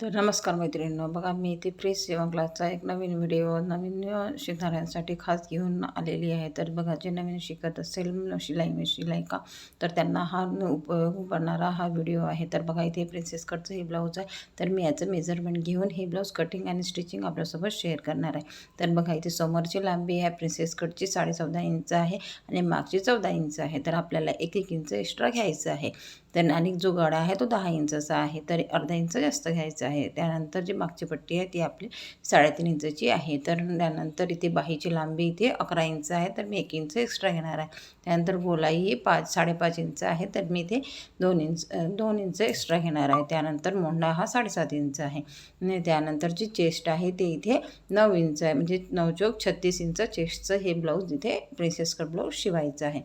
तर नमस्कार मैत्रिणींनो बघा मी इथे फ्रेश सेवा क्लासचा एक नवीन व्हिडिओ नवीन शिकणाऱ्यांसाठी खास घेऊन आलेली आहे. तर बघा जे नवीन शिकत असेल शिलाई शिलाई का तर त्यांना हा उपयोग पडणारा हा व्हिडिओ आहे. तर बघा इथे प्रिन्सेस कटचं हे ब्लाऊज आहे. तर मी याचं मेजरमेंट घेऊन हे ब्लाऊज कटिंग आणि स्टिचिंग आपल्यासोबत शेअर करणार आहे. तर बघा इथे समोरची लांबी आहे प्रिन्सेस कटची साडे चौदा इंच आहे आणि मागची चौदा इंच आहे. तर आपल्याला एक एक इंच एक्स्ट्रा घ्यायचं आहे. तर आणि जो गळा आहे तो दहा इंचाचा आहे तर अर्धा इंच जास्त घ्यायचा आहे. त्यानंतर जी मागची पट्टी आहे ती आपली साडेतीन इंचाची आहे. तर त्यानंतर इथे बाहीची लांबी इथे अकरा इंच आहे तर मी एक इंच एक्स्ट्रा घेणार आहे. त्यानंतर गोलाई ही पाच साडेपाच इंच आहे तर मी इथे दोन इंच दोन इंच एक्स्ट्रा घेणार आहे. त्यानंतर मोंडा हा साडेसात इंच आहे. आणि त्यानंतर जी चेस्ट आहे ते इथे नऊ इंच आहे. म्हणजे नऊ चौक छत्तीस इंच चेस्टचं हे ब्लाऊज इथे प्रिन्सेस कट ब्लाऊज शिवायचं आहे.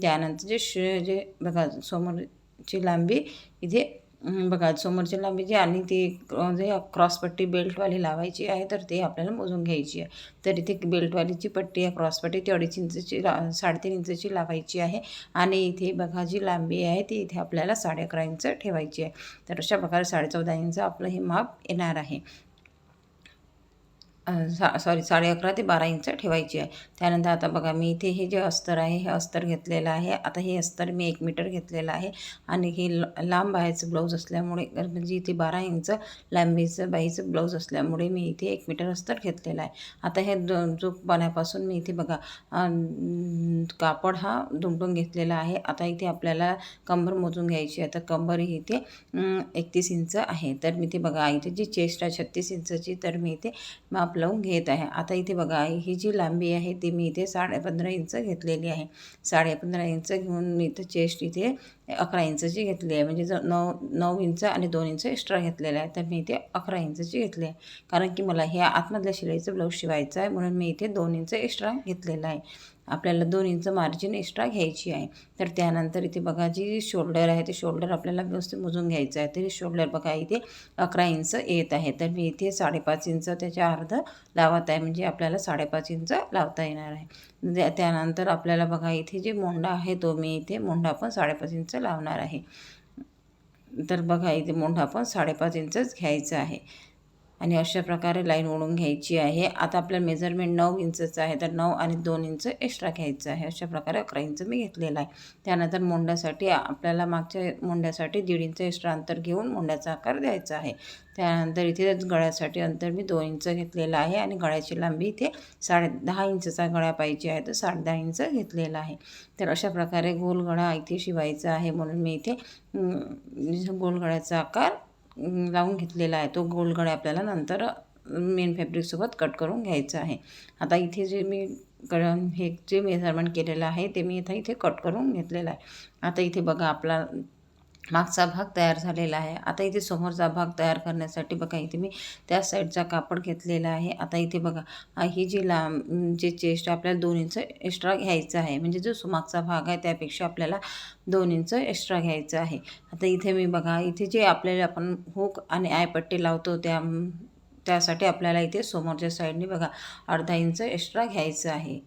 त्यानंतर जे श जे बघा समोर ची लांबी इथे बघा समोरची लांबी जी आणि ती जे क्रॉसपट्टी बेल्टवाली लावायची आहे तर ते आपल्याला मोजून घ्यायची आहे. तर इथे बेल्टवालीची पट्टी आहे क्रॉसपट्टी ती अडीच इंचची ला साडेतीन इंचची लावायची आहे. आणि इथे बघा जी लांबी आहे ती इथे आपल्याला साडे अकरा इंच ठेवायची आहे. तर अशा प्रकारे साडे चौदा इंच आपलं हे माप येणार आहे. सा सॉरी साडे अकरा ते बारा इंच ठेवायची आहे. त्यानंतर आता बघा मी इथे हे जे अस्तर आहे हे अस्तर घेतलेलं आहे. आता हे अस्तर मी एक मीटर घेतलेलं आहे. आणि हे लांब बाहेरचं ब्लाऊज असल्यामुळे म्हणजे इथे बारा इंच लांबीचं बाईचं ब्लाऊज असल्यामुळे मी इथे एक मीटर अस्तर घेतलेलं आहे. आता हे जो पाण्यापासून मी इथे बघा कापड हा दुमटून घेतलेला आहे. आता इथे आपल्याला कंबर मोजून घ्यायची आहे. तर कंबर ही इथे एकतीस इंच आहे. तर मी इथे बघा इथे जी चेस्ट आहे छत्तीस इंचची तर मी इथे माप लावून घेत आहे. आता इथे बघा ही जी लांबी आहे ती मी इथे साडे पंधरा इंच घेतलेली आहे. साडे पंधरा इंच घेऊन मी इथं चेस्ट इथे अकरा इंचची घेतली आहे. म्हणजे जर नऊ नऊ इंच आणि दोन इंच एक्स्ट्रा घेतलेलं आहे तर मी इथे अकरा इंचची घेतली आहे. कारण की मला हे आतमधल्या शिलाईचं ब्लाऊज शिवायचं आहे म्हणून मी इथे दोन इंच एक्स्ट्रा घेतलेलं आहे. आपल्याला दोन इंच मार्जिन एक्स्ट्रा घ्यायची आहे. तर त्यानंतर इथे बघा जी शोल्डर आहे ते शोल्डर आपल्याला व्यवस्थित मोजून घ्यायचं आहे. तरी शोल्डर बघा इथे अकरा इंच येत आहे. तर मी इथे साडेपाच इंच त्याच्या अर्ध लावत आहे. म्हणजे आपल्याला साडेपाच इंच लावता येणार आहे. त्यानंतर आपल्याला बघा इथे जे मोंडा आहे तो मी इथे मोंडा पण साडेपाच इंच लावणार आहे. तर बघा इथे मोंढा पण साडेपाच इंचच घ्यायचं आहे. आणि अशा प्रकारे लाईन ओढून घ्यायची आहे. आता आपल्याला मेजरमेंट नऊ इंचचं आहे तर नऊ आणि दोन इंच एक्स्ट्रा घ्यायचं आहे. अशा प्रकारे अकरा इंच मी घेतलेलं आहे. त्यानंतर मोंड्यासाठी आपल्याला मागच्या मोंड्यासाठी दीड इंच एक्स्ट्रा अंतर घेऊन मोंड्याचा आकार द्यायचा आहे. त्यानंतर इथे गळ्यासाठी अंतर मी दोन इंच घेतलेलं आहे आणि गळ्याची लांबी इथे साडे दहा इंचचा गळ्या पाहिजे आहे तर साडे दहा इंच घेतलेला आहे. तर अशा प्रकारे गोल गळा इथे शिवायचा आहे म्हणून मी इथे गोल गळ्याचा आकार लावून घेतलेला आहे. तो गोलगडे आपल्याला नंतर मेन फॅब्रिकसोबत कट करून घ्यायचं आहे. आता इथे जे मी क हे जे मेजरमेंट केलेलं आहे ते मी इथं इथे कट करून घेतलेलं आहे. आता इथे बघा आपला मागचा भाग तयार झालेला आहे. आता इथे समोरचा भाग तयार करण्यासाठी बघा इथे मी त्या साईडचा कापड घेतलेला आहे. आता इथे बघा ही जी लांब जे चेस्ट आपल्याला दोन इंच एक्स्ट्रा घ्यायचं आहे. म्हणजे जो मागचा भाग आहे त्यापेक्षा आपल्याला दोन इंच एक्स्ट्रा घ्यायचं आहे. आता इथे मी बघा इथे जे आपल्याला आपण हुक आणि आयपट्टी लावतो त्या त्यासाठी आपल्याला इथे समोरच्या साईडने बघा अर्धा इंच एक्स्ट्रा घ्यायचं आहे.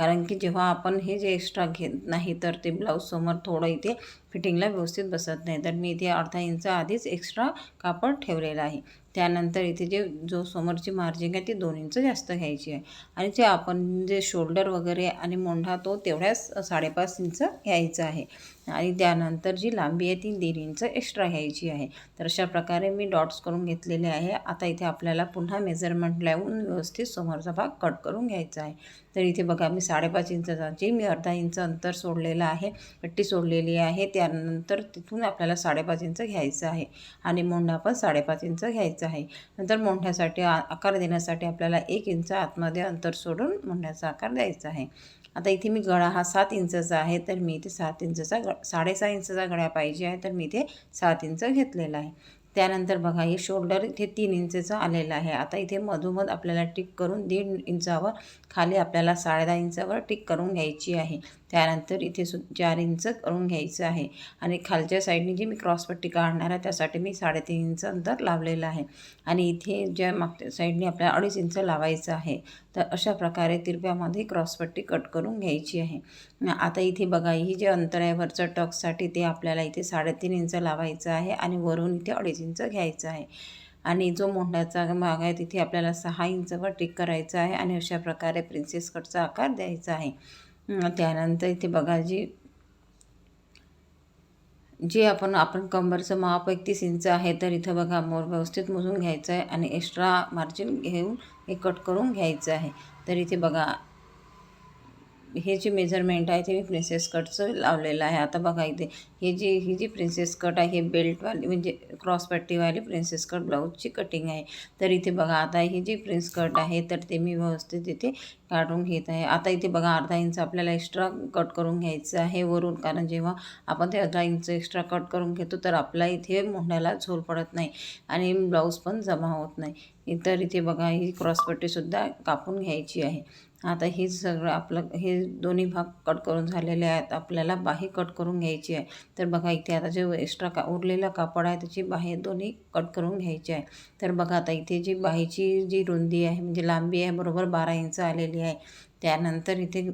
कारण की जेव्हा आपण हे जे एक्स्ट्रा घेत नाही तर ते ब्लाऊज समोर थोडं इथे फिटिंगला व्यवस्थित बसत नाही. तर मी इथे अर्धा इंच आधीच एक्स्ट्रा कापड ठेवलेलं आहे. त्यानंतर इथे जे जो समोरची मार्जिंग आहे ती दोन इंच जास्त घ्यायची आहे. आणि जे आपण जे शोल्डर वगैरे आणि मोंढा तो तेवढ्याच साडेपाच इंच घ्यायचा आहे. आणि त्यानंतर जी लांबी आहे ती दीड इंच एक्स्ट्रा घ्यायची आहे. तर अशा प्रकारे मी डॉट्स करून घेतलेले आहे. आता इथे आपल्याला पुन्हा मेजरमेंट लावून व्यवस्थित समोरचा भाग कट करून घ्यायचा आहे. तर इथे बघा मी साडेपाच इंचाची मी अर्धा इंच अंतर सोडलेलं आहे. पट्टी सोडलेली आहे. त्यानंतर तिथून आपल्याला साडेपाच इंच घ्यायचं आहे. आणि मोंढा पण साडेपाच इंच घ्यायचा आहे. नंतर मोंढ्यासाठी आकार देण्यासाठी आपल्याला एक इंच आतमध्ये अंतर सोडून मोंढ्याचा आकार द्यायचा आहे. आता इथे मी गळा हा सात इंचचा आहे तर मी इथे सात इंचचा ग साडेसहा इंचचा गळ्या पाहिजे आहे तर मी इथे सात इंच घेतलेला आहे. त्यानंतर बघा हे शोल्डर इथे तीन इंचचं आलेलं आहे. आता इथे मधोमध आपल्याला टिक करून दीड इंचावर खाली आपल्याला साडेदहा इंचावर टिक करून घ्यायची आहे. त्यानंतर इथे सु चार इंच करून घ्यायचं आहे. आणि खालच्या साईडने जी मी क्रॉसपट्टी काढणार आहे त्यासाठी मी साडेतीन इंच अंतर लावलेलं आहे. आणि इथे ज्या मागच्या साईडने आपल्याला अडीच इंच लावायचं आहे तर अशा प्रकारे तिरप्यामध्ये क्रॉसपट्टी कट करून घ्यायची आहे. आता इथे बघा ही जे अंतर आहे वरचं टक्ससाठी ते आपल्याला इथे साडेतीन इंच लावायचं आहे आणि वरून इथे अडीच इंच घ्यायचं आहे. आणि जो मोंढ्याचा भाग आहे तिथे आपल्याला सहा इंचवर टिक करायचा आहे आणि अशा प्रकारे प्रिन्सेस कटचा आकार द्यायचा आहे. त्यानंतर इथे बघा जी जे आपण आपण कंबरचं माप एकतीस इंच आहे तर इथं बघा मोर व्यवस्थित मोजून घ्यायचं आहे आणि एक्स्ट्रा मार्जिन घेऊन हे कट करून घ्यायचं आहे. तर इथे बघा हे जे मेजरमेंट आहे ते मी प्रिन्सेस कटचं लावलेलं आहे. आता बघा इथे हे जी ही जी प्रिन्सेस कट आहे हे बेल्टवाली म्हणजे क्रॉस पट्टीवाली प्रिन्सेस कट ब्लाऊजची कटिंग आहे. तर इथे बघा आता ही जी प्रिन्स कट आहे तर ते मी व्यवस्थित इथे काढून घेत आहे. आता इथे बघा अर्धा इंच आपल्याला एक्स्ट्रा कट करून घ्यायचं आहे वरून. कारण जेव्हा आपण ते अर्धा इंच एक्स्ट्रा कट करून घेतो तर आपला इथे मोंढ्याला झोल पडत नाही आणि ब्लाऊज पण जमा होत नाही. इतर इथे बघा ही क्रॉसपट्टीसुद्धा कापून घ्यायची आहे. आता हे सगळं आपलं हे दोन्ही भाग कट करून झालेले आहेत. आपल्याला बाही कट करून घ्यायची आहे. तर बघा इथे आता जे एक्स्ट्रा का उरलेलं कापड आहे त्याची बाही दोन्ही कट करून घ्यायची आहे. तर बघा आता इथे जी बाहीची जी रुंदी आहे म्हणजे लांबी आहे बरोबर बारा इंच आलेली आहे. त्यानंतर इथे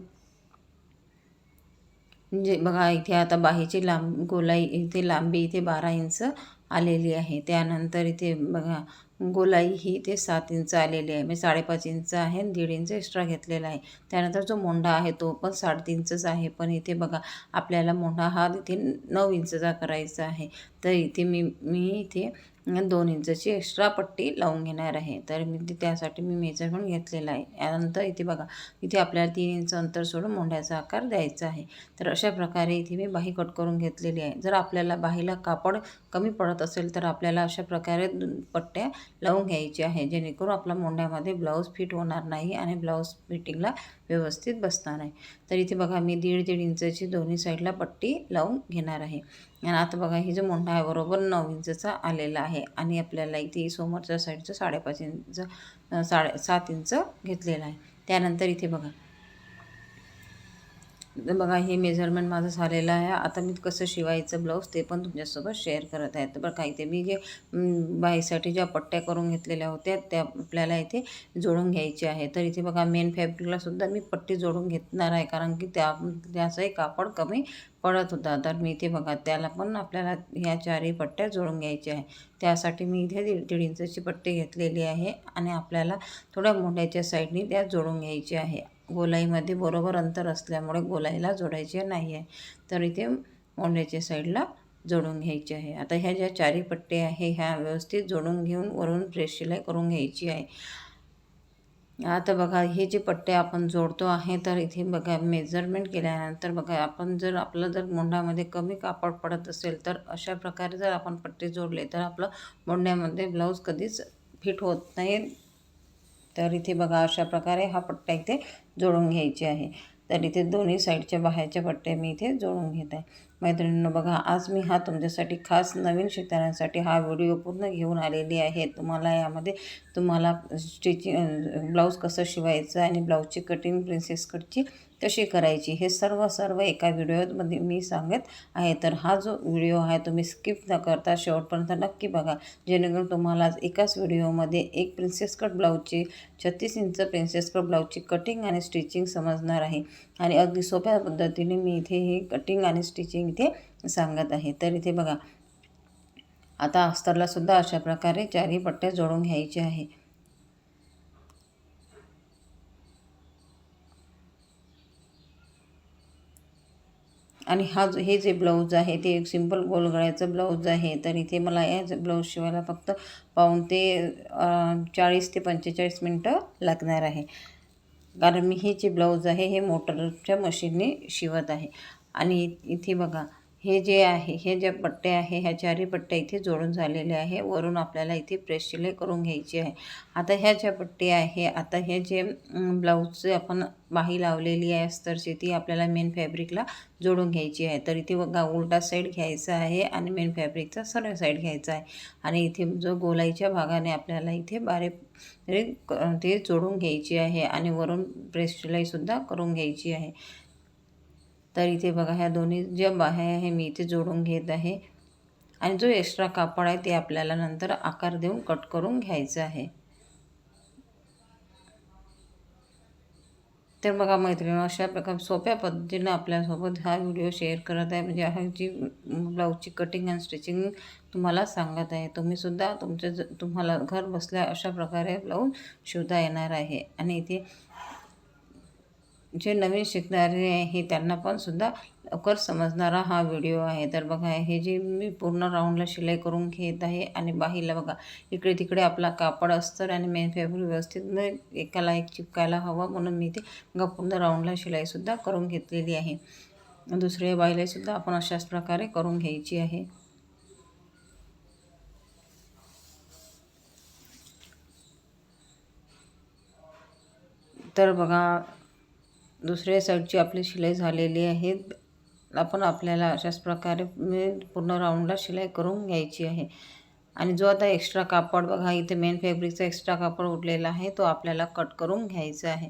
म्हणजे बघा इथे आता बाहीची लांब गोलाई इथे लांबी इथे बारा इंच आलेली आहे. त्यानंतर इथे बघा गोलाई ही ते सात इंच आलेली आहे. म्हणजे साडेपाच इंच आहे आणि दीड इंच एक्स्ट्रा घेतलेला आहे. त्यानंतर जो मोंढा आहे तो पण साडेतीनचाच आहे. पण इथे बघा आपल्याला मोंढा हा इथे नऊ इंचचा करायचा आहे. तर इथे मी मी इथे दोन इंचची एक्स्ट्रा पट्टी लावून घेणार आहे. तर मी ते त्यासाठी मी मेजरमेंट घेतलेला आहे. यानंतर इथे बघा इथे आपल्याला तीन इंच अंतर सोडून मोंढ्याचा आकार द्यायचा आहे. तर अशा प्रकारे इथे मी बाही कट करून घेतलेली आहे. जर आपल्याला बाहीला कापड कमी पडत असेल तर आपल्याला अशा प्रकारे पट्ट्या लावून घ्यायची आहे. जेणेकरून आपला मोंढ्यामध्ये ब्लाऊज फिट होणार नाही आणि ब्लाऊज फिटिंगला व्यवस्थित बसणार आहे तर इथे बघा मी दीड दीड इंचची दोन्ही साईडला पट्टी लावून घेणार आहे. आणि आता बघा ही जो मोठा आहे बरोबर नऊ इंचचा आलेला आहे. आणि आपल्याला इथे समोरच्या साईडचं साडेपाच इंच साडे सात इंच घेतलेलं आहे. त्यानंतर इथे बघा बघा हे मेजरमेंट माझं झालेलं आहे. आता मी कसं शिवायचं ब्लाऊज ते पण तुमच्यासोबत शेअर करत आहे. तर बरं काय ते मी जे बाईसाठी ज्या पट्ट्या करून घेतलेल्या होत्या त्या आपल्याला इथे जोडून घ्यायचे आहे. तर इथे बघा मेन फॅब्रिकला सुद्धा मी पट्टी जोडून घेणार आहे कारण की त्या त्याचंही कापड कमी पडत होता. तर मी इथे बघा त्याला पण आपल्याला ह्या चारही पट्ट्या जोडून घ्यायच्या आहे. त्यासाठी मी इथे दीड दीड इंचाची पट्टी घेतलेली आहे आणि आपल्याला थोड्या मोठ्याच्या साईडनी त्या जोडून घ्यायची आहे. गोलाईमध्ये बरोबर अंतर असल्यामुळे गोलाईला जोडायचे नाही आहे तर इथे मोंड्याच्या साईडला जोडून घ्यायचे आहे. आता ह्या ज्या चारी पट्टे आहे ह्या व्यवस्थित जोडून घेऊन वरून प्रेस शिलाई करून घ्यायची आहे. आता बघा हे जे पट्टे आपण जोडतो आहे तर इथे बघा मेजरमेंट केल्यानंतर बघा आपण जर आपलं जर मोंढ्यामध्ये कमी कापड पडत असेल तर अशा प्रकारे जर आपण पट्टे जोडले तर आपलं मोंढ्यामध्ये ब्लाऊज कधीच फिट होत नाही. तर इथे बघा अशा प्रकारे हा पट्टा इथे जोडून घ्यायची आहे. तर इथे दोन्ही साईडच्या बाहेरच्या पट्ट्या मी इथे जोडून घेत आहे. मैत्रिणींनो बघा आज मी हा तुमच्यासाठी खास नवीन शिकणाऱ्यांसाठी हा व्हिडिओ पूर्ण घेऊन आलेली आहे. तुम्हाला यामध्ये तुम्हाला स्टिचिंग ब्लाऊज कसं शिवायचं आणि ब्लाऊजची कटिंग प्रिन्सेस कटची कशी करायची हे सर्व सर्व एका व्हिडिओमध्ये मी सांगत आहे. तर हा जो व्हिडिओ आहे तुम्ही स्किप न करता शेवटपर्यंत नक्की बघा. जेणेकरून तुम्हाला एकाच व्हिडिओमध्ये एक प्रिन्सेस कट ब्लाऊजची छत्तीस इंच प्रिन्सेस कट ब्लाऊजची कटिंग आणि स्टिचिंग समजणार आहे. आणि अगदी सोप्या पद्धतीने मी इथे हे कटिंग आणि स्टिचिंग इथे सांगत आहे. तर इथे बघा आता अस्तरला सुद्धा अशा प्रकारे चारही पट्ट्या जोडून घ्यायचे आहे. आणि हा हे जे ब्लाऊज आहे ते एक सिंपल गोलगळ्याचं ब्लाऊज आहे. तर इथे मला या ब्लाऊज शिवायला फक्त पाऊन ते चाळीस ते पंचेचाळीस मिनटं लागणार आहे. कारण मी हे जे ब्लाऊज आहे हे मोटरच्या मशीनने शिवत आहे. आणि इथे बघा हे जे आहे हे ज्या पट्टे आहे ह्या चारही पट्ट्या इथे जोडून झालेले आहे. वरून आपल्याला इथे प्रेस शिलाई करून घ्यायची आहे. आता ह्या ज्या पट्टे आहे आता हे जे ब्लाऊजचे आपण बाही लावलेली आहे अस्तरची ती आपल्याला मेन फॅब्रिकला जोडून घ्यायची आहे. तर इथे बघा उलटा साईड घ्यायचा आहे आणि मेन फॅब्रिकचा सरळ साईड घ्यायचा आहे. आणि इथे जो गोलाईच्या भागाने आपल्याला इथे बारे म्हणजे, ते जोडून घ्यायची आहे आणि वरून ब्रेस्ट शिलाईसुद्धा करून घ्यायची आहे. तर इथे बघा ह्या दोन्ही ज्या बाह्या आहे मी इथे जोडून घेत आहे. आणि जो एक्स्ट्रा कापड आहे ते आपल्याला नंतर आकार देऊन कट करून घ्यायचं आहे. तर बघा मैत्रिणी अशा प्रकारे सोप्या पद्धतीनं आपल्यासोबत हा व्हिडिओ शेअर करत आहे. म्हणजे हा जी ब्लाऊजची कटिंग अँड स्टिचिंग तुम्हाला सांगत आहे तुम्हीसुद्धा तुमच्या ज तुम्हाला घर बसल्या अशा प्रकारे ब्लाऊज शिवता येणार आहे. आणि इथे जे नवीन शिकणारे आहे त्यांना पण सुद्धा लवकर समजणारा हा व्हिडिओ आहे. तर बघा हे जे मी पूर्ण राऊंडला शिलाई करून घेत आहे आणि बाहीला बघा इकडे तिकडे आपला कापड अस्तर आणि मेन फॅब्रिक व्यवस्थित एकाला एक चिपकायला हवं म्हणून मी ते बघा पूर्ण राऊंडला शिलाईसुद्धा करून घेतलेली आहे. दुसऱ्या बाईलासुद्धा आपण अशाच प्रकारे करून घ्यायची आहे. तर बघा दुसऱ्या साईडची आपली शिलाई झालेली आहे. आपण आपल्याला अशाच प्रकारे पूर्ण राऊंडला शिलाई करून घ्यायची आहे. आणि जो आता एक्स्ट्रा कापड बघा इथे मेन फॅब्रिकचा एक्स्ट्रा कापड उरलेला आहे तो आपल्याला कट करून घ्यायचा आहे.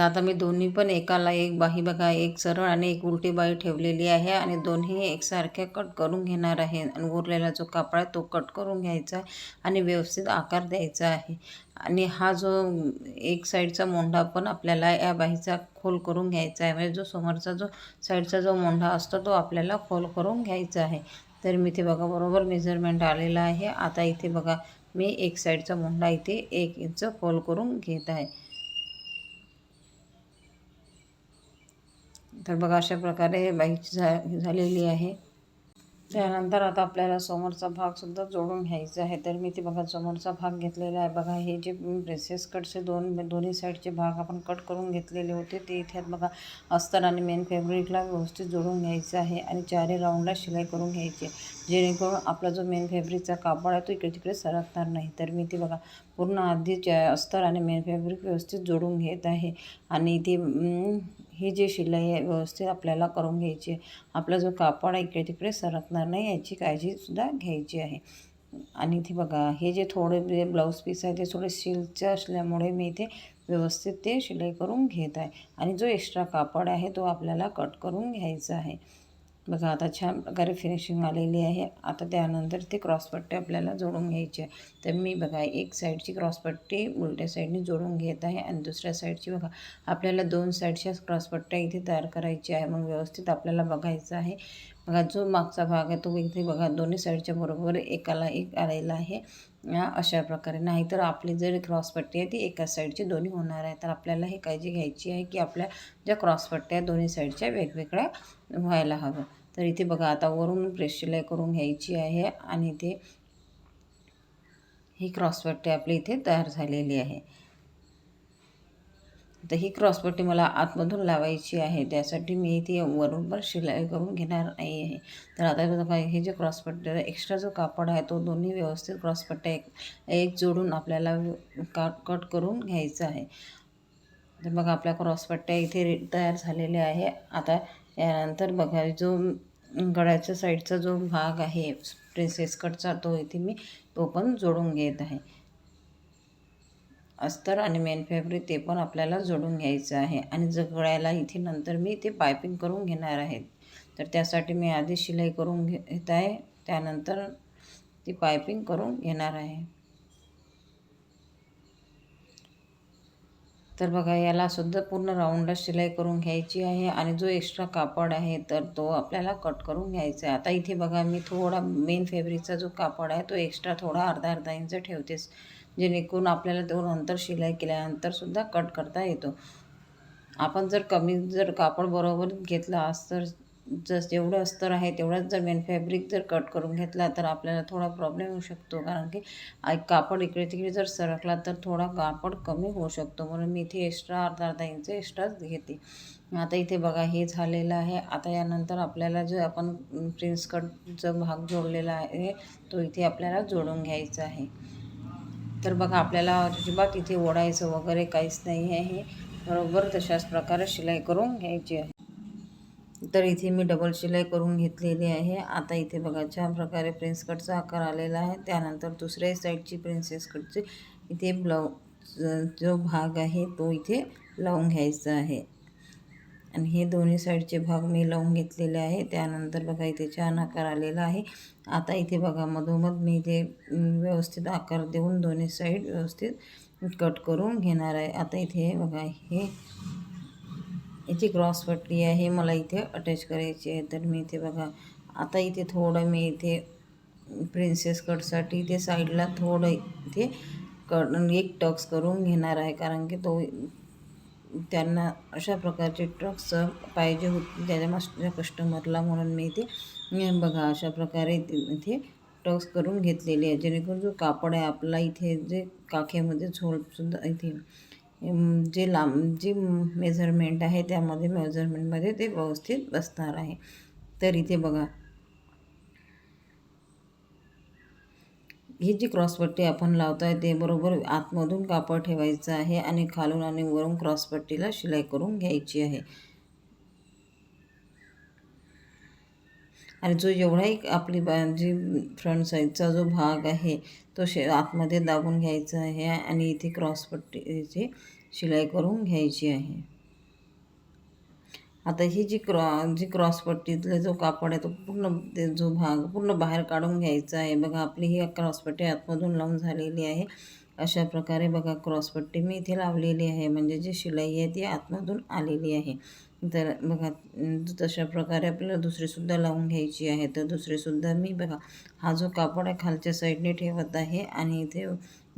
आता मी दोन्ही पण एकाला एक बाही बघा एक सरळ आणि एक उलटी बाही ठेवलेली आहे आणि दोन्ही एकसारख्या कट करून घेणार आहे. आणि उरलेला जो कापड आहे तो कट करून घ्यायचा आहे आणि व्यवस्थित आकार द्यायचा आहे. आणि हा जो एक साईडचा मोंढा पण आपल्याला या बाहीचा खोल करून घ्यायचा आहे. म्हणजे जो समोरचा जो साईडचा जो मोंढा असतो तो आपल्याला खोल करून घ्यायचा आहे. तर मी इथे बघा बरोबर मेजरमेंट आलेला आहे. आता इथे बघा मी एक साईडचा मोंढा इथे एक इंच खोल करून घेत आहे. तर बघा अशा प्रकारे बाईची झा झालेली आहे. त्यानंतर आता आपल्याला समोरचा भागसुद्धा जोडून घ्यायचा आहे. तर मी ते बघा समोरचा भाग घेतलेला आहे. बघा हे जे ब्रेसेस कटचे दोन दोन्ही साईडचे भाग आपण कट करून घेतलेले होते ते इथे बघा अस्तर आणि मेन फॅब्रिकला व्यवस्थित जोडून घ्यायचं आहे आणि चारही राऊंडला शिलाई करून घ्यायची जेणेकरून आपला जो मेन फॅब्रिकचा कापड आहे तो इकडे तिकडे सरकणार नाही. तर मी ते बघा पूर्ण आधी अस्तर आणि मेन फॅब्रिक व्यवस्थित जोडून घेत आहे. आणि ते ही जी शिलाई आहे व्यवस्थित आपल्याला करून घ्यायची आहे. आपला जो कापड आहे इकडे तिकडे सरकणार नाही याची काळजीसुद्धा घ्यायची आहे. आणि इथे बघा हे जे थोडे जे ब्लाऊज पीस आहे ते थोडे सिल्कचे असल्यामुळे मी इथे व्यवस्थित ते शिलाई करून घेत आहे. आणि जो एक्स्ट्रा कापड आहे तो आपल्याला कट करून घ्यायचा आहे. बघा आता छान प्रकारे फिनिशिंग आलेली आहे. आता त्यानंतर ते क्रॉसपट्टी आपल्याला जोडून घ्यायची आहे. तर मी बघा एक साईडची क्रॉसपट्टी उलट्या साईडने जोडून घेत आहे आणि दुसऱ्या साईडची बघा आपल्याला दोन साईडच्या क्रॉसपट्ट्या इथे तयार करायची आहे. मग व्यवस्थित आपल्याला बघायचं आहे. बघा जो मागचा भाग आहे तो इथे बघा दोन्ही साईडच्या बरोबर एकाला एक आलेला आहे. अशा प्रकारे. नाहीतर आपली जर क्रॉसपट्टी आहे ती एकाच साईडची दोन्ही होणार आहे. तर आपल्याला हे काळजी घ्यायची आहे की आपल्या ज्या क्रॉसपट्ट्या दोन्ही साईडच्या वेगवेगळ्या व्हायला हवं तर इथे बघा आता वरून प्रेस शिलाई करून घ्यायची आहे आणि इथे ही क्रॉसपट्टी आपली इथे तयार झालेली आहे. तर ही क्रॉसपट्टी मला आतमधून लावायची आहे. त्यासाठी मी इथे पण शिलाई करून घेणार नाही आहे. तर आता बघा हे जे क्रॉसपट्टी एक्स्ट्रा जो कापड आहे तो दोन्ही व्यवस्थित क्रॉसपट्ट्या एक एक जोडून आपल्याला का कट करून घ्यायचं आहे. तर बघा आपल्या क्रॉसपट्ट्या इथे तयार झालेल्या आहे. आता यानंतर बघा जो गळ्याच्या साईडचा जो भाग आहे प्रिन्सेस कटचा तो इथे मी तो पण जोडून घेत आहे. अस्तर आणि मेन फॅब्रिक ते पण आपल्याला जोडून घ्यायचं आहे. आणि जर गळ्याला इथे नंतर मी ते पायपिंग करून घेणार आहे. तर त्यासाठी मी आधी शिलाई करून घेत आहे. त्यानंतर ती पायपिंग करून घेणार आहे. तर बघा याला सुद्धा पूर्ण राऊंडला शिलाई करून घ्यायची आहे आणि जो एक्स्ट्रा कापड आहे तर तो आपल्याला कट करून घ्यायचा आहे. आता इथे बघा मी थोडा मेन फॅब्रिकचा जो कापड आहे तो एक्स्ट्रा थोडा अर्धा अर्धा इंच ठेवतेस जेणेकरून आपल्याला तो नंतर शिलाई केल्यानंतरसुद्धा कट करता येतो. आपण जर कमी जर कापड बरोबर घेतला तर जस जेवढं अस्तर आहे तेवढंच जर मेन फॅब्रिक जर कट करून घेतला तर आपल्याला थोडा प्रॉब्लेम होऊ शकतो. कारण की कापड इकडे तिकडे जर सरकला तर थोडा कापड कमी होऊ शकतो. म्हणून मी इथे एक्स्ट्रा अर्धा अर्धा इंच एक्स्ट्राच घेते. आता इथे बघा हे झालेलं आहे. आता यानंतर आपल्याला जे आपण प्रिन्स कटचा भाग जोडलेला आहे तो इथे आपल्याला जोडून घ्यायचा आहे. तर बघा आपल्याला अजिबात इथे ओढायचं वगैरे काहीच नाही आहे. बरोबर तशाच प्रकारे शिलाई करून घ्यायची आहे. तर इथे मी डबल शिलाई करून घेतलेली आहे. आता इथे बघा ज्या प्रकारे प्रिन्स कटचा आकार आलेला आहे. त्यानंतर दुसऱ्या साईडची प्रिन्सेस कटची इथे ब्लाऊज जो भाग आहे तो इथे लावून घ्यायचा आहे. आणि हे दोन्ही साईडचे भाग मी लावून घेतलेले आहे. त्यानंतर बघा इथे छान आकार आलेला आहे. आता इथे बघा मधोमध मी इथे व्यवस्थित आकार देऊन दोन्ही साईड व्यवस्थित कट करून घेणार आहे. आता इथे बघा हे याची क्रॉस पट्टी आहे मला इथे अटॅच करायची आहे. तर मी इथे बघा आता इथे थोडं मी इथे प्रिन्सेस कटसाठी इथे साईडला थोडं इथे कट एक टक्स करून घेणार आहे. कारण की तो त्यांना अशा प्रकारचे ट्रक्स पाहिजे होते त्याच्या माझ्या कस्टमरला म्हणून मी इथे बघा अशा प्रकारे इथे टक्स करून घेतलेले आहे. जेणेकरून जो कापड आहे आपला इथे जे काखेमध्ये झोलसुद्धा इथे जे लांब जे मेजरमेंट आहे त्यामध्ये मेजरमेंटमध्ये ते व्यवस्थित बसणार आहे. तर इथे बघा. ही जी क्रॉसपट्टी आपण लावतो आहे ते बरोबर आतमधून कापड ठेवायचं आहे आणि खालून आणि वरून क्रॉसपट्टीला शिलाई करून घ्यायची आहे. आणि जो जेवढाही आपली बा जी फ्रंट साईडचा जो भाग आहे तो शे आतमध्ये दाबून घ्यायचा आहे आणि इथे क्रॉसपट्टीची शिलाई करून घ्यायची आहे. आता ही जी क्रॉ जी क्रॉसपट्टीतला जो कापड आहे तो पूर्ण ते जो भाग पूर्ण बाहेर काढून घ्यायचा आहे. बघा आपली ही क्रॉसपट्टी आतमधून लावून झालेली आहे. अशा प्रकारे बघा क्रॉसपट्टी मी इथे लावलेली आहे. म्हणजे जी शिलाई आहे ती आतमधून आलेली आहे. तर बघा तशा प्रकारे आपल्याला दुसरीसुद्धा लावून घ्यायची आहे तर दुसरीसुद्धा मी बघा हा जो कापड आहे खालच्या साईडने ठेवत आहे आणि इथे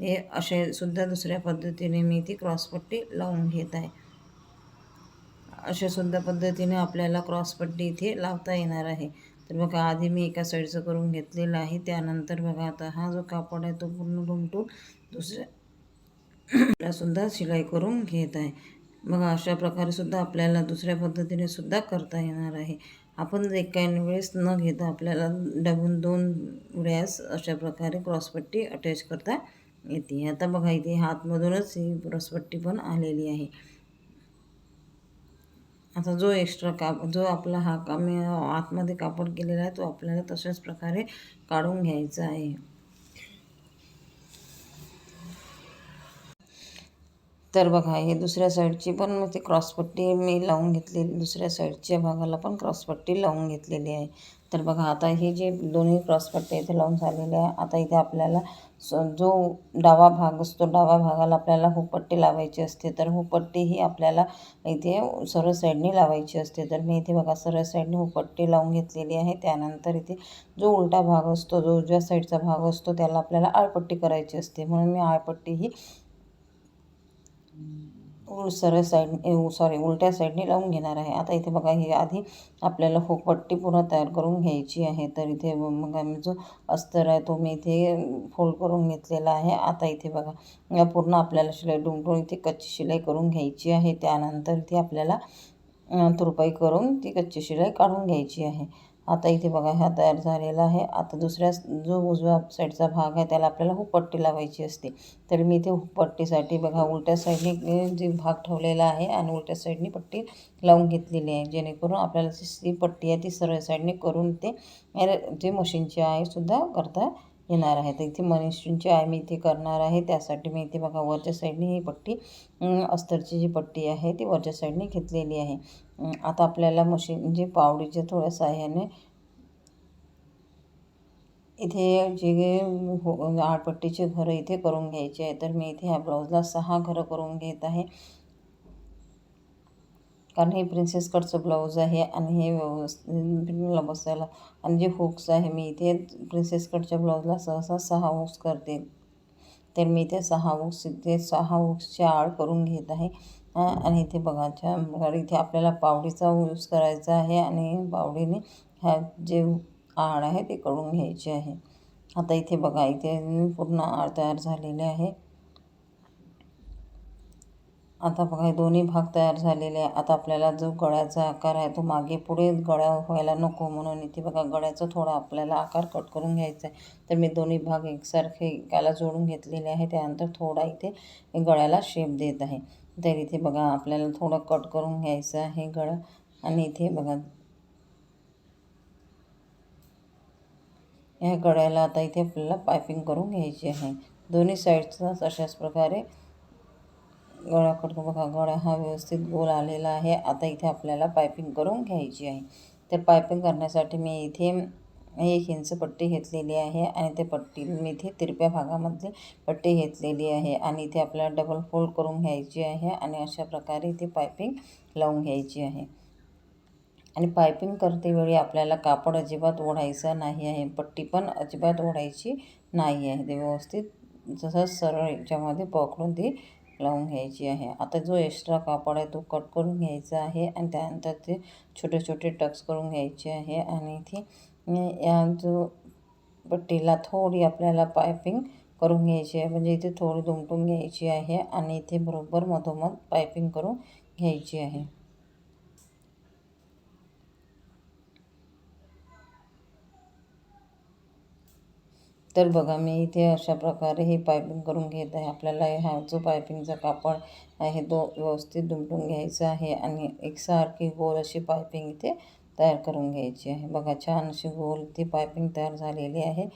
हे असे सुद्धा दुसऱ्या पद्धतीने मी ती क्रॉसपट्टी लावून घेत आहे. अशासुद्धा पद्धतीने आपल्याला क्रॉसपट्टी इथे लावता येणार आहे. तर बघा आधी मी एका साईडचं करून घेतलेलं आहे त्यानंतर बघा आता हा जो कापड आहे तो पूर्ण रुमटून दुसऱ्या सुद्धा शिलाई करून घेत आहे. बघा अशा प्रकारे सुद्धा आपल्याला दुसऱ्या पद्धतीने सुद्धा करता येणार आहे. आपण एका वेळेस न घेता आपल्याला डबून दोन वेळेस अशा प्रकारे क्रॉसपट्टी अटॅच करता येते. आता बघा इथे हातमधूनच ही क्रॉसपट्टी पण आलेली आहे. आता जो एक्स्ट्रा काप जो आपला हा काम आतमध्ये कापड केलेला आहे तो आपल्याला तशाच प्रकारे काढून घ्यायचा आहे. तर बघा हे दुसऱ्या साईडची पण मग ती क्रॉसपट्टी मी लावून घेतलेली दुसऱ्या साईडच्या भागाला पण क्रॉसपट्टी लावून घेतलेली आहे. तर बघा आता हे जे दोन्ही क्रॉसपट्टी इथे लावून झालेले आहे आता इथे आपल्याला जो डावा भाग असतो डावा भागाला आपल्याला हुपट्टी लावायची असते तर हुपट्टी ही आपल्याला इथे सरळ साईडने लावायची असते. तर मी इथे बघा सरळ साईडने हुपट्टी लावून घेतलेली आहे. त्यानंतर इथे जो उलटा भाग असतो जो उजव्या साईडचा भाग असतो त्याला आपल्याला आळपट्टी करायची असते. म्हणून मी आळपट्टी ही सरळ साईड सॉरी उलट्या साईडने लावून घेणार आहे. आता इथे बघा हे आधी आपल्याला फोकपट्टी पूर्ण तयार करून घ्यायची आहे. तर इथे मग आम्ही जो अस्तर आहे तो मी इथे फोल्ड करून घेतलेला आहे. आता इथे बघा पूर्ण आपल्याला शिलाई डुंगडून इथे कच्ची शिलाई करून घ्यायची आहे. त्यानंतर इथे आपल्याला तुरपाई करून ती कच्ची शिलाई काढून घ्यायची आहे. आता इथे बघा हा तयार झालेला आहे. आता दुसऱ्या जो उजव्या साईडचा भाग आहे त्याला आपल्याला हुपट्टी लावायची असते. तर मी इथे हुपट्टीसाठी बघा उलट्या साईडने जे भाग ठेवलेला आहे आणि उलट्या साईडने पट्टी लावून घेतलेली आहे. जेणेकरून आपल्याला जी पट्टी आहे ती सरळ साईडने करून ते जे मशीनची आहे सुद्धा करता येणार आहे. तर इथे मशीनची आहे मी इथे करणार आहे. त्यासाठी मी इथे बघा वरच्या साईडने ही पट्टी अस्तरची जी पट्टी आहे ती वरच्या साईडने घेतलेली आहे. आता आपल्याला मशीन म्हणजे पावडीच्या थोड्या साह्याने इथे जे हो आडपट्टीचे घरं इथे करून घ्यायचे आहे तर मी इथे ह्या ब्लाऊजला सहा घरं करून घेत आहे. कारण हे प्रिन्सेस कटचं ब्लाऊज आहे आणि हे व्यवस्थित बसायला आणि जे हुक्स आहे मी इथे प्रिन्सेस कटच्या ब्लाऊजला सहसा सहा हुक्स करते. तर मी इथे सहा हुक्स इथे सहा हुक्सची आड करून घेत आहे. आणि इथे बघाच्या इथे आपल्याला पावडीचा यूज करायचा आहे आणि पावडीने ह्या जे आड आहे ते करून घ्यायचे आहे. आता इथे बघा इथे पूर्ण आळ तयार झालेले आहे. आता बघा दोन्ही भाग तयार झालेले आहे. आता आपल्याला जो गळ्याचा आकार आहे तो मागे पुढे गळ्या व्हायला नको म्हणून इथे बघा गळ्याचा थोडा आपल्याला आकार कट करून घ्यायचा आहे. तर मी दोन्ही भाग एकसारखे एकाला जोडून घेतलेले आहे. त्यानंतर थोडा इथे गळ्याला शेप देत आहे. तर इथे बघा आपल्याला थोडं कट करून घ्यायचं आहे गळा. आणि इथे बघा ह्या गळ्याला आता इथे आपल्याला पायपिंग करून घ्यायची आहे. दोन्ही साईडचाच अशाच प्रकारे गळा कट बघा गळा हा व्यवस्थित गोल आलेला आहे. आता इथे आपल्याला पायपिंग करून घ्यायची आहे. तर पायपिंग करण्यासाठी मी इथे एक इंच पट्टी घेतलेली आहे आणि ते पट्टी मी इथे तिरप्या भागामध्ये पट्टी घेतलेली आहे आणि इथे आपल्याला डबल फोल्ड करून घ्यायची आहे आणि अशा प्रकारे इथे पायपिंग लावून घ्यायची आहे. आणि पायपिंग करतेवेळी आपल्याला कापड अजिबात ओढायचं नाही आहे पट्टी पण अजिबात ओढायची नाही आहे. ते व्यवस्थित जसं सरळ याच्यामध्ये पकडून ती लावून घ्यायची आहे. आता जो एक्स्ट्रा कापड आहे तो कट करून घ्यायचा आहे आणि त्यानंतर ते छोटे छोटे टक्स करून घ्यायचे आहे आणि इथे या जो पट्टीला थोडी आपल्याला पायपिंग करून घ्यायची आहे. म्हणजे इथे थोडी दुमटून घ्यायची आहे आणि इथे बरोबर मधोमध पायपिंग करून घ्यायची आहे. तर बघा मी इथे अशा प्रकारे ही पायपिंग करून घेत आहे. आपल्याला हा जो पायपिंगचा कापड आहे तो व्यवस्थित दुमटून घ्यायचा आहे आणि एकसारखी गोल अशी पायपिंग इथे तयार करून घ्यायची आहे. बघा छान अशी गोल ती पायपिंग तयार झालेली आहे.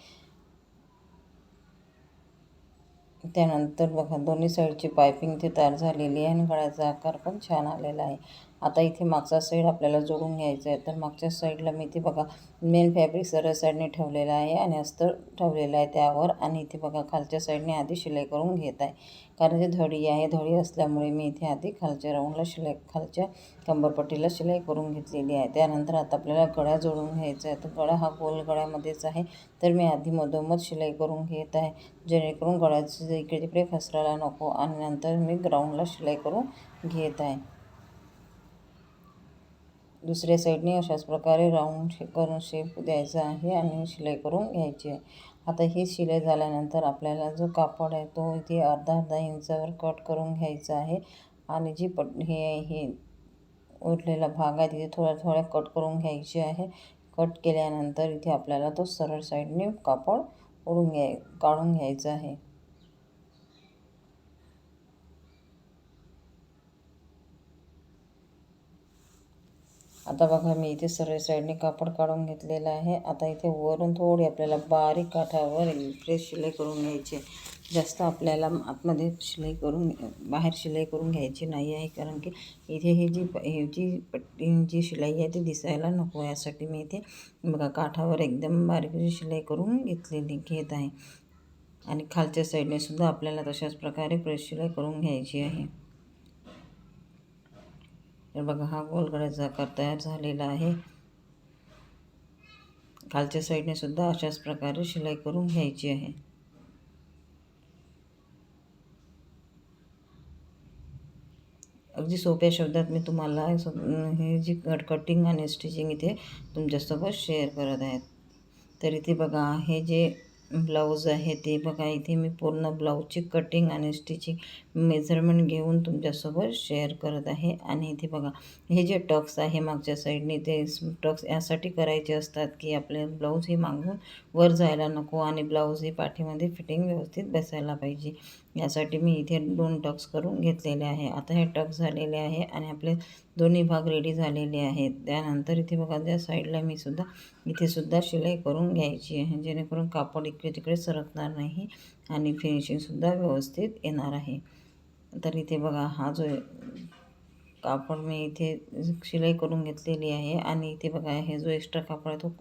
त्यानंतर बघा दोन्ही साईडची पायपिंग ती तयार झालेली आहे आणि गळ्याचा आकार पण छान आलेला आहे. आता इथे मागचा साईड आपल्याला जोडून घ्यायचा आहे. तर मागच्या साईडला मी इथे बघा मेन फॅब्रिक सरळ साईडने ठेवलेला आहे आणि अस्तर ठेवलेलं आहे त्यावर. आणि इथे बघा खालच्या साईडने आधी शिलाई करून घेत आहे. कारण जे धडी आहे धडी असल्यामुळे मी इथे आधी खालच्या राऊंडला शिलाई खालच्या कंबरपट्टीला शिलाई करून घेतलेली आहे. त्यानंतर आता आपल्याला गळा जोडून घ्यायचा आहे. तर गळा हा गोल गळ्यामध्येच आहे. तर मी आधी मधोमध शिलाई करून घेत आहे. जेणेकरून गळ्याचं इकडे तिकडे फसरायला नको. आणि नंतर मी ग्राउंडला शिलाई करून घेत आहे. दुसऱ्या साईडने अशाच प्रकारे राऊंड करून शेप द्यायचा आहे आणि शिलाई करून घ्यायची आहे. आता ही शिलाई झाल्यानंतर आपल्याला जो कापड आहे तो इथे अर्धा अर्धा इंचावर कट करून घ्यायचा आहे. आणि जी पट हे हे उरलेला भाग आहे तिथे थोड्या थोड्या कट करून घ्यायचे आहे. कट केल्यानंतर इथे आपल्याला तो सरळ साईडने कापड ओढून घ्याय काढून घ्यायचा आहे. आता बघा मी इथे सरळ साईडने कापड काढून घेतलेलं आहे. आता इथे वरून थोडी आपल्याला बारीक काठावर फ्रेश शिलाई करून घ्यायची आहे. जास्त आपल्याला आतमध्ये शिलाई करून बाहेर शिलाई करून घ्यायची नाही आहे कारण की इथे ही जी ही जी पट्टी जी शिलाई आहे ती दिसायला नको यासाठी मी इथे बघा काठावर एकदम बारीक शिलाई करून घेतलेली घेत आहे. आणि खालच्या साईडने सुद्धा आपल्याला तशाच प्रकारे फ्रेश शिलाई करून घ्यायची आहे. तर बघा हा गोलगड्याचा आकार तयार झालेला आहे. खालच्या साईडने सुद्धा अशाच प्रकारे शिलाई करून घ्यायची आहे. अगदी सोप्या शब्दात मी तुम्हाला हे जी कट कटिंग आणि स्टिचिंग इथे तुमच्यासोबत शेअर करत आहेत. तर इथे बघा हे जे ब्लाऊज आहे ते बघा इथे मी पूर्ण ब्लाऊजची कटिंग आणि स्टिचिंग मेजरमेंट घेऊन तुमच्यासोबत शेअर करत आहे. आणि इथे बघा हे जे टक्स आहे मागच्या साईडने ते टक्स यासाठी करायचे असतात की आपले ब्लाऊज हे मागून वर जायला नको आणि ब्लाऊज ही पाठीमध्ये फिटिंग व्यवस्थित बसायला पाहिजे. यासाठी मी इथे दोन टक्स करून घेतलेले आहे. आता हे टक्स झालेले आहे आणि आपले दोन्ही भाग रेडी झालेले आहेत. त्यानंतर इथे बघा त्या साईडला मी सुद्धा इथे सुद्धा शिलाई करून घ्यायची आहे. जेणेकरून कापड इकडे तिकडे सरकणार नाही आणि फिनिशिंगसुद्धा व्यवस्थित येणार आहे. तर इथे बघा हा जो कापड मी इथे शिलाई करून घेतलेली आहे आणि इथे बघा हे जो एक्स्ट्रा कापड आहे तो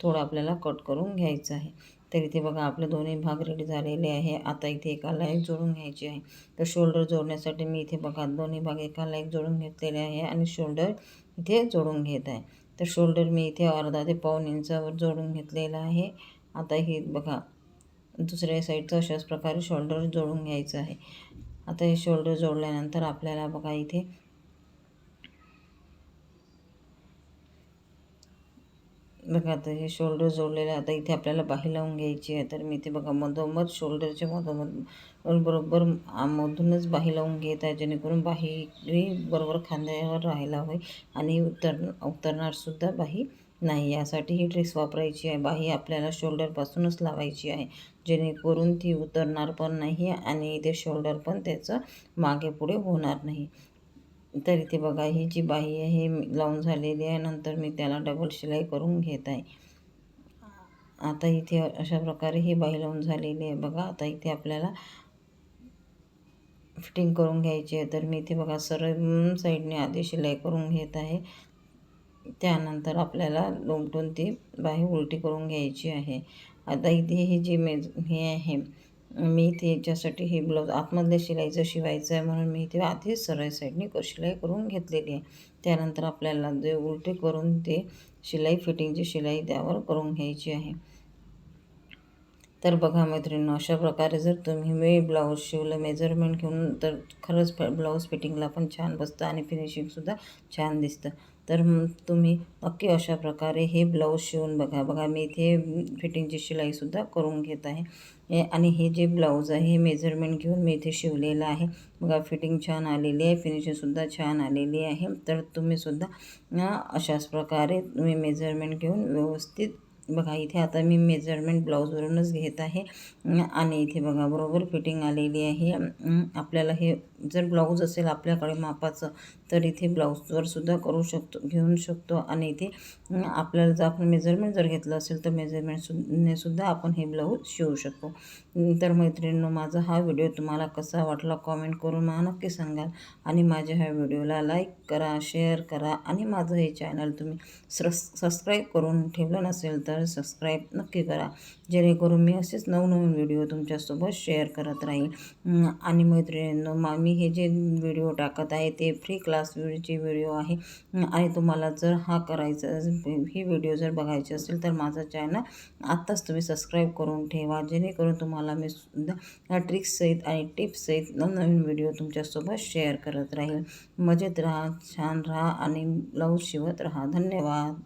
थोडं आपल्याला कट करून घ्यायचं आहे. तर इथे बघा आपले दोन्ही भाग रेडी झालेले आहे. आता इथे एका लाईक जोडून घ्यायची आहे. तर शोल्डर जोडण्यासाठी मी इथे बघा दोन्ही भाग एका लाईक जोडून घेतलेले आहे आणि शोल्डर इथे जोडून घेत आहे. तर शोल्डर मी इथे अर्धा ते पाऊन इंचावर जोडून घेतलेला आहे. आता हे बघा दुसऱ्या साईडचं अशाच प्रकारे शोल्डर जोडून घ्यायचं आहे. आता हे शोल्डर जोडल्यानंतर आपल्याला बघा इथे बघा आता हे शोल्डर जोडलेले आता इथे आपल्याला बाही लावून घ्यायची आहे. तर मी इथे बघा मधोमध शोल्डरच्या मधोमध बरोबर मधूनच बाही लावून घेत आहे जेणेकरून बाही बरोबर खांद्यावर राहायला हवी आणि उतर उतरणारसुद्धा बाही नाही. यासाठी ही ड्रेस वापरायची आहे. बाही आपल्याला शोल्डरपासूनच लावायची आहे जेणेकरून ती उतरणार पण नाही आणि इथे शोल्डर पण त्याचं मागे पुढे होणार नाही. तर इथे बघा ही जी बाही आहे हे लावून झालेली आहे नंतर मी त्याला डबल शिलाई करून घेत आहे. आता इथे अशा प्रकारे ही बाही लावून झालेली आहे बघा. आता इथे आपल्याला फिटिंग करून घ्यायची आहे. तर मी इथे बघा सरळ साईडने आधी शिलाई करून घेत आहे. त्यानंतर आपल्याला लोमटून ती बाही उलटी करून घ्यायची आहे. आता इथे हे जे मेज हे आहे मी इथे याच्यासाठी हे ब्लाऊज आतमधल्या शिलाईचं शिवायचं आहे म्हणून मी इथे आधीच सरळ साईडने शिलाई करून घेतलेली आहे. त्यानंतर आपल्याला जे उलटे करून ते शिलाई फिटिंगची शिलाई त्यावर करून घ्यायची आहे. तर बघा मैत्रिणींनो अशा प्रकारे जर तुम्ही मी ब्लाऊज शिवलं मेजरमेंट घेऊन तर खरंच ब्लाऊज फिटिंगला पण छान बसतं आणि फिनिशिंगसुद्धा छान दिसतं. तर तुम्ही नक्की अशा प्रकारे हे ब्लाऊज शिवून बघा. बघा मी इथे फिटिंगची शिलाईसुद्धा करून घेत आहे. आणि हे जे ब्लाऊज आहे हे मेजरमेंट घेऊन मी इथे शिवलेलं आहे. बघा फिटिंग छान आलेली आहे फिनिशिंगसुद्धा छान आलेली आहे. तर तुम्हीसुद्धा अशाच प्रकारे तुम्ही मेजरमेंट घेऊन व्यवस्थित बघा इथे आता मी मेजरमेंट ब्लाऊजवरूनच घेत आहे. आणि इथे बघा बरोबर फिटिंग आलेली आहे. आपल्याला हे जर ब्लाऊज असेल आपल्याकडे मापाचं तर इथे ब्लाऊजवर सुद्धा करू शकतो घेऊन शकतो. आणि इथे आपल्याला जर आपण मेजरमेंट जर घेतलं असेल तर मेजरमेंटने सुद्धा आपण हे ब्लाऊज शिवू शकतो. तर मैत्रिणींनो माझा हा व्हिडिओ तुम्हाला कसा वाटला कॉमेंट करून मला नक्की सांगाल. आणि माझ्या ह्या व्हिडिओला लाईक करा शेअर करा. आणि माझं हे चॅनल तुम्ही सबस्क्राईब करून ठेवलं नसेल तर सबस्क्राईब नक्की करा. जेणेकरून मी असेच नवनवीन व्हिडिओ तुमच्यासोबत शेअर करत राहील. आणि मैत्रिणींनो मा मी हे जे व्हिडिओ टाकत आहे ते फ्री क्लास व्हिडिओ आहे. आणि तुम्हाला जर हा करायचा ही व्हिडिओ जर बघायची असेल तर माझं चॅनल आत्ताच तुम्ही सबस्क्राईब करून ठेवा. जेणेकरून तुम्हाला मी सुद्धा ह्या ट्रिक्ससहित आणि टिप्ससहित नवनवीन व्हिडिओ तुमच्यासोबत शेअर करत राहील. मजेत राहा छान राहा आणि ब्लाऊज शिवत राहा. धन्यवाद.